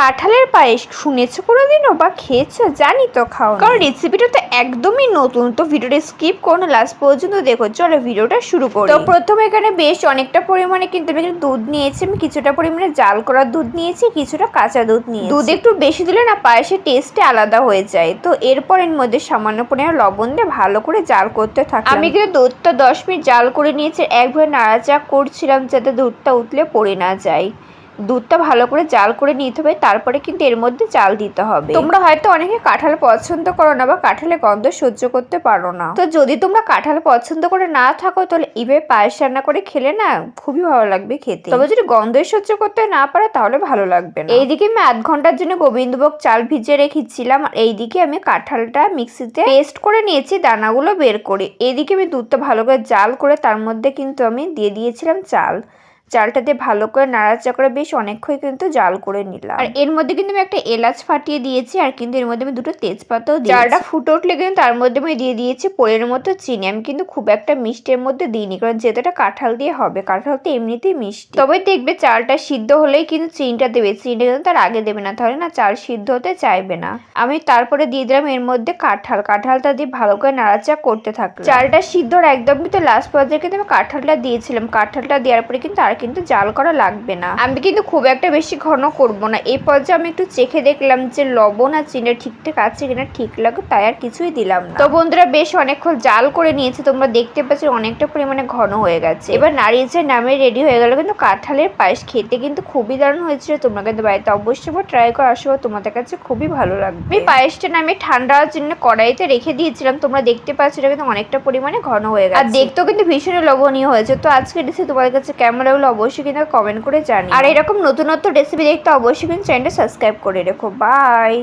কাঁঠালের পায়েস শুনেছো কোনোদিনও বা খেয়েছো? জানি তো খাও কারণ রেসিপিটা তো একদমই নতুন তো ভিডিওটা স্কিপ করো লাস্ট পর্যন্ত দেখো। চলো ভিডিওটা শুরু করি। তো প্রথমে এখানে বেশ অনেকটা পরিমাণে কিন্তু আমি দুধ নিয়েছি। আমি কিছুটা পরিমাণে জাল করা দুধ নিয়েছি কিছুটা কাঁচা দুধ নিয়েছি। দুধ একটু বেশি দিলে না পায়েসের টেস্টে আলাদা হয়ে যায়। তো এরপর এর মধ্যে সামান্য পরিমাণে লবণ দিয়ে ভালো করে জাল করতে থাকি আমি কিন্তু দুধটা দশ মিনিট জাল করে নিয়েছি। একভাবে নাড়াচাড়া করছিলাম যাতে দুধটা উতলে পড়ে না যায়। দুধটা ভালো করে জাল করে নিতে হবে তারপরে কিন্তু এর মধ্যে চাল দিতে হবে। তোমরা হয়তো অনেকে কাঁঠাল পছন্দ করো না বা কাঁঠালের গন্ধ সহ্য করতে পারো না। তো যদি তোমরা কাঁঠাল পছন্দ করে না থাকো তাহলে এইভাবে পায়েস রান্না করে খেলে না খুবই ভালো লাগবে খেতে। তবে যদি গন্ধই সহ্য করতে না পারো তাহলে ভালো লাগবে না। এইদিকে আমি আধ ঘণ্টার জন্য গোবিন্দভোগ চাল ভিজিয়ে রেখেছিলাম আর এইদিকে আমি কাঁঠালটা মিক্সিতে পেস্ট করে নিয়েছি দানাগুলো বের করে। এইদিকে আমি দুধটা ভালো করে জাল করে তার মধ্যে কিন্তু আমি দিয়ে দিয়েছিলাম চাল। চালটা দিয়ে ভালো করে নাড়াচাড়া করে বেশ অনেকক্ষণ কিন্তু জাল করে নিলাম। আর এর মধ্যে কিন্তু আমি একটা এলাচ ফাটিয়ে দিয়েছি আর কিন্তু এর মধ্যে আমি দুটো তেজপাতাও দিয়েছি। চালটা ফুটে উঠলে কিন্তু তার মধ্যে আমি দিয়ে দিয়েছি পোলের মতো চিনি। আমি কিন্তু খুব একটা মিষ্টির মধ্যে দিইনি কারণ যেহেতু এটা কাঁঠাল দিয়ে হবে কাঁঠাল তো এমনিতেই মিষ্টি। তবে দেখবে চালটা সিদ্ধ হলেই কিন্তু চিনিটা দেবে। চিনিটা কিন্তু তার আগে দেবে না তাহলে না চাল সিদ্ধ হতে চাইবে না। আমি তারপরে দিয়ে দিলাম এর মধ্যে কাঁঠাল। কাঁঠালটা দিয়ে ভালো করে নাড়াচাড়া করতে থাকলাম। চালটা সিদ্ধর একদম কিন্তু লাস্ট পর্যায়ে কিন্তু আমি কাঁঠালটা দিয়েছিলাম। কাঁঠালটা দেওয়ার পরে কিন্তু আর কিন্তু জাল করা লাগবে না। আমি কিন্তু খুব একটা বেশি ঘন করব না। এই পর্যায়ে আমি একটু চেখে দেখলাম যে লবণ আর চিনি ঠিকঠাক আছে কিনা, ঠিক লাগে, তাই আর কিছুই দিলাম না। তো বন্ধুরা, বেশ অনেকক্ষণ জাল করে নিয়েছে, তোমরা দেখতে পাচ্ছ অনেকটা পরিমাণে ঘন হয়ে গেছে। এবার নারিয়ে যে নামে রেডি হয়ে গেল কিন্তু কাঁঠালের পায়েস খেতে কিন্তু খুবই দারুণ হয়েছিল তোমরা কিন্তু বাড়িতে অবশ্যই ট্রাই করে। আসব তোমাদের কাছে খুবই ভালো লাগবে। আমি পায়েসটা নামে ঠান্ডা হওয়ার জন্য কড়াইতে রেখে দিয়েছিলাম। তোমরা দেখতে পাচ্ছ এটা কিন্তু অনেকটা পরিমাণে ঘন হয়ে গেছে। আর দেখতেও কিন্তু ভীষণই লবণীয় হয়েছে। তো আজকে রেসিপি তোমাদের কাছে কেমন লাগল অবশ্যই কিন্তু কমেন্ট করে জানি আর এরকম নতুন নতুন রেসিপি দেখতে অবশ্যই কিন্তু চ্যানেলটা সাবস্ক্রাইব করে রেখো। বাই